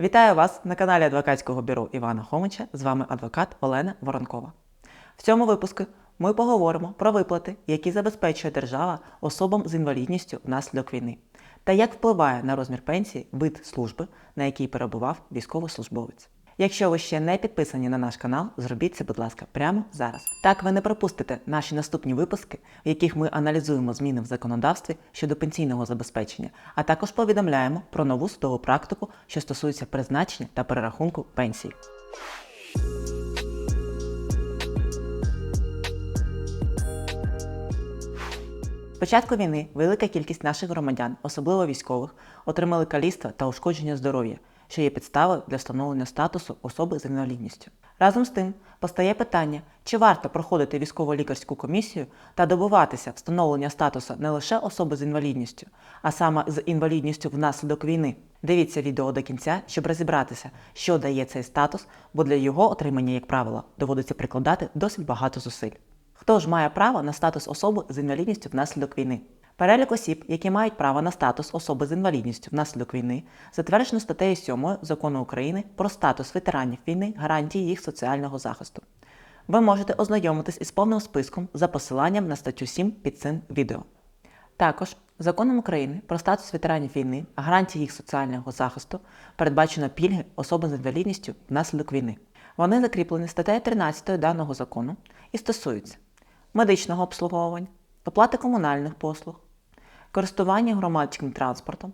Вітаю вас на каналі адвокатського бюро Івана Хомича. З вами адвокат Олена Воронкова. В цьому випуску ми поговоримо про виплати, які забезпечує держава особам з інвалідністю внаслідок війни, та як впливає на розмір пенсії вид служби, на якій перебував військовослужбовець. Якщо ви ще не підписані на наш канал, зробіть це, будь ласка, прямо зараз. Так ви не пропустите наші наступні випуски, в яких ми аналізуємо зміни в законодавстві щодо пенсійного забезпечення, а також повідомляємо про нову судову практику, що стосується призначення та перерахунку пенсій. Початку війни велика кількість наших громадян, особливо військових, отримали каліцтва та ушкодження здоров'я, що є підставою для встановлення статусу особи з інвалідністю. Разом з тим постає питання, чи варто проходити військово-лікарську комісію та добиватися встановлення статусу не лише особи з інвалідністю, а саме з інвалідністю внаслідок війни. Дивіться відео до кінця, щоб розібратися, що дає цей статус, бо для його отримання, як правило, доводиться прикладати досить багато зусиль. Хто ж має право на статус особи з інвалідністю внаслідок війни? Перелік осіб, які мають право на статус особи з інвалідністю внаслідок війни, затверджено статтею 7 закону України про статус ветеранів війни, гарантії їх соціального захисту. Ви можете ознайомитись із повним списком за посиланням на статтю 7 під цим відео. Також законом України про статус ветеранів війни, гарантії їх соціального захисту передбачено пільги особи з інвалідністю внаслідок війни. Вони закріплені статтею 13 даного закону і стосуються медичного обслуговування, оплати комунальних послуг, користування громадським транспортом,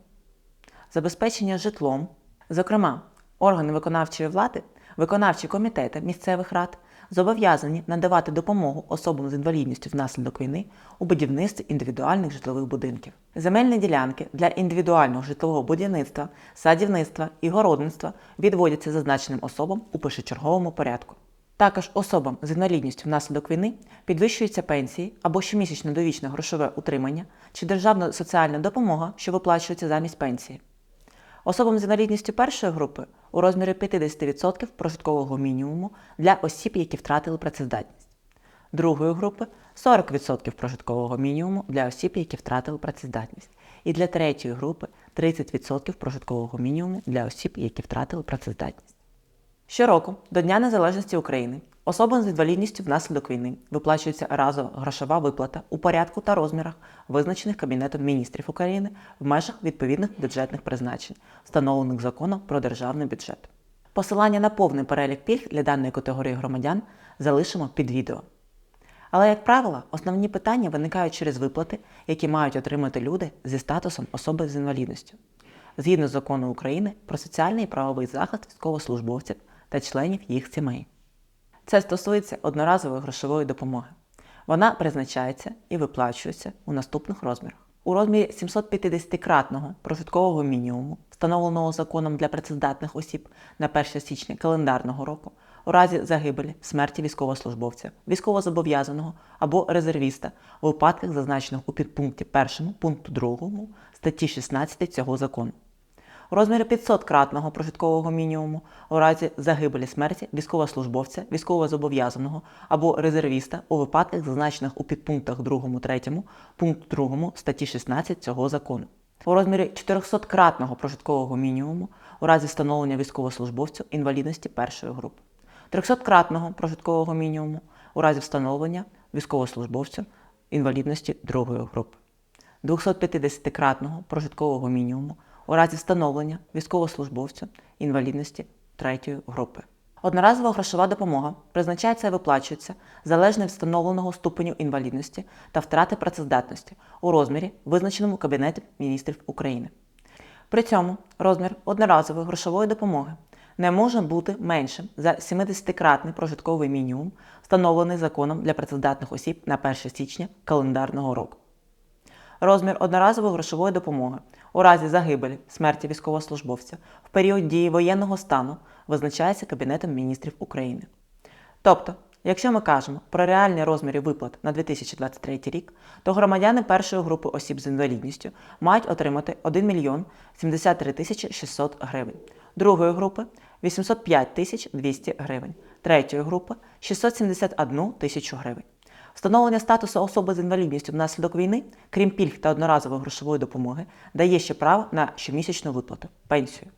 забезпечення житлом, зокрема, органи виконавчої влади, виконавчі комітети місцевих рад зобов'язані надавати допомогу особам з інвалідністю внаслідок війни у будівництві індивідуальних житлових будинків. Земельні ділянки для індивідуального житлового будівництва, садівництва і городництва відводяться зазначеним особам у першочерговому порядку. Також особам з інвалідністю внаслідок війни підвищуються пенсії або щомісячне довічне грошове утримання чи державна соціальна допомога, що виплачується замість пенсії. Особам з інвалідністю першої групи у розмірі 50% прожиткового мінімуму для осіб, які втратили працездатність. Другої групи 40% прожиткового мінімуму для осіб, які втратили працездатність. І для третьої групи 30% прожиткового мінімуму для осіб, які втратили працездатність. Щороку до Дня Незалежності України особам з інвалідністю внаслідок війни виплачується разова грошова виплата у порядку та розмірах, визначених Кабінетом міністрів України в межах відповідних бюджетних призначень, встановлених законом про державний бюджет. Посилання на повний перелік пільг для даної категорії громадян залишимо під відео. Але, як правило, основні питання виникають через виплати, які мають отримати люди зі статусом особи з інвалідністю, згідно з закону України про соціальний і правовий захист військовослужбовців та членів їх сімей. Це стосується одноразової грошової допомоги. Вона призначається і виплачується у наступних розмірах. У розмірі 750-кратного прожиткового мінімуму, встановленого законом для працездатних осіб на 1 січня календарного року, у разі загибелі, смерті військовослужбовця, військовозобов'язаного або резервіста у випадках, зазначених у підпункті 1 пункту 2 статті 16 цього закону у розмірі 500-кратного прожиткового мінімуму у разі загибелі смерті військовослужбовця, військовозобов'язаного або резервіста у випадках, зазначених у підпунктах 2, 3, пункту 2 статті 16 цього закону. У розмірі 400-кратного прожиткового мінімуму у разі встановлення військовослужбовцю інвалідності першої групи, 300-кратного прожиткового мінімуму у разі встановлення військовослужбовцю інвалідності другої групи, 250-кратного прожиткового мінімуму у разі встановлення військовослужбовцю інвалідності третьої групи. Одноразова грошова допомога призначається і виплачується залежно від встановленого ступеню інвалідності та втрати працездатності у розмірі, визначеному Кабінетом міністрів України. При цьому розмір одноразової грошової допомоги не може бути меншим за 70-кратний прожитковий мінімум, встановлений законом для працездатних осіб на 1 січня календарного року. Розмір одноразової грошової допомоги у разі загибелі смерті військовослужбовця в період дії воєнного стану визначається Кабінетом міністрів України. Тобто, якщо ми кажемо про реальні розміри виплат на 2023 рік, то громадяни першої групи осіб з інвалідністю мають отримати 1 мільйон 73 тисячі 600 гривень, другої групи 805 тисяч 200 гривень, третьої групи 671 тисячу гривень. Встановлення статусу особи з інвалідністю внаслідок війни, крім пільг та одноразової грошової допомоги, дає ще право на щомісячну виплату пенсію.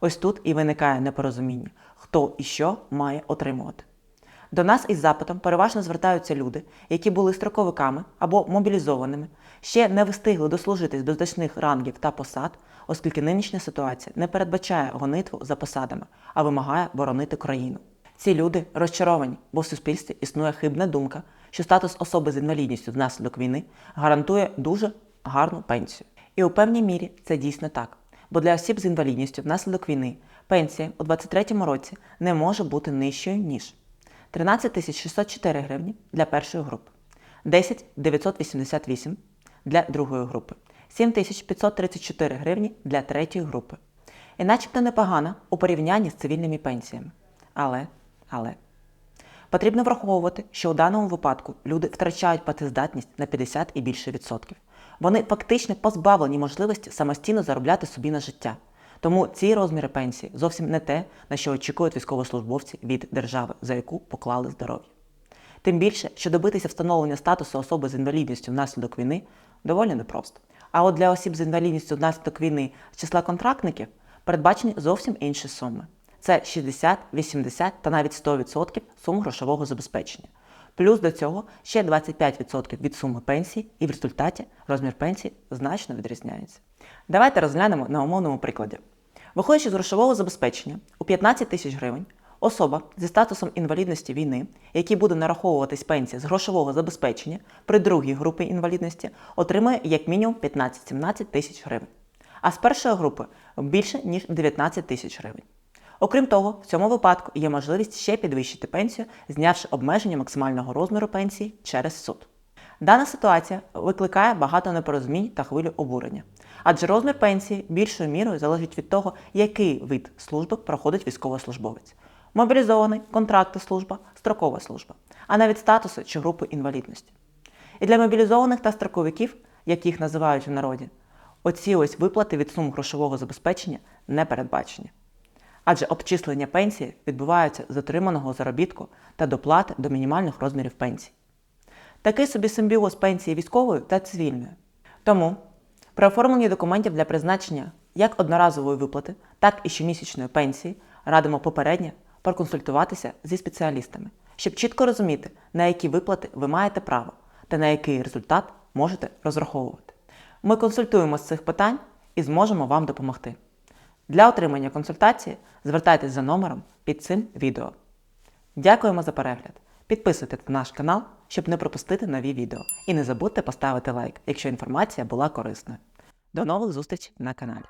Ось тут і виникає непорозуміння, хто і що має отримувати. До нас із запитом переважно звертаються люди, які були строковиками або мобілізованими, ще не встигли дослужитись до значних рангів та посад, оскільки нинішня ситуація не передбачає гонитву за посадами, а вимагає боронити країну. Ці люди розчаровані, бо в суспільстві існує хибна думка, що статус особи з інвалідністю внаслідок війни гарантує дуже гарну пенсію. І у певній мірі це дійсно так. Бо для осіб з інвалідністю внаслідок війни пенсія у 2023 році не може бути нижчою, ніж 13 604 гривні для першої групи, 10 988 для другої групи, 7 534 гривні для третьої групи. І начебто непогано у порівнянні з цивільними пенсіями. Але, але. Потрібно враховувати, що у даному випадку люди втрачають працездатність на 50 і більше відсотків. Вони фактично позбавлені можливості самостійно заробляти собі на життя. Тому ці розміри пенсії зовсім не те, на що очікують військовослужбовці від держави, за яку поклали здоров'я. Тим більше, що добитися встановлення статусу особи з інвалідністю внаслідок війни доволі непросто. А от для осіб з інвалідністю внаслідок війни з числа контрактників передбачені зовсім інші суми. Це 60, 80 та навіть 100% сум грошового забезпечення. Плюс до цього ще 25% від суми пенсії, і в результаті розмір пенсії значно відрізняється. Давайте розглянемо на умовному прикладі. Виходячи з грошового забезпечення у 15 тисяч гривень, особа зі статусом інвалідності війни, якій буде нараховуватись пенсія з грошового забезпечення при другій групі інвалідності, отримує як мінімум 15-17 тисяч гривень, а з першої групи більше ніж 19 тисяч гривень. Окрім того, в цьому випадку є можливість ще підвищити пенсію, знявши обмеження максимального розміру пенсії через суд. Дана ситуація викликає багато непорозумінь та хвилю обурення, адже розмір пенсії більшою мірою залежить від того, який вид служби проходить військовослужбовець мобілізований, контрактна служба, строкова служба, а навіть статусу чи групи інвалідності. І для мобілізованих та строковиків, як їх називають в народі, оці ось виплати від сум грошового забезпечення не передбачені. Адже обчислення пенсії відбуваються з отриманого заробітку та доплати до мінімальних розмірів пенсії. Такий собі симбіоз пенсії військової та цивільної. Тому при оформленні документів для призначення як одноразової виплати, так і щомісячної пенсії радимо попередньо проконсультуватися зі спеціалістами, щоб чітко розуміти, на які виплати ви маєте право та на який результат можете розраховувати. Ми консультуємо з цих питань і зможемо вам допомогти. Для отримання консультації звертайтесь за номером під цим відео. Дякуємо за перегляд! Підписуйтесь на наш канал, щоб не пропустити нові відео. І не забудьте поставити лайк, якщо інформація була корисною. До нових зустрічей на каналі.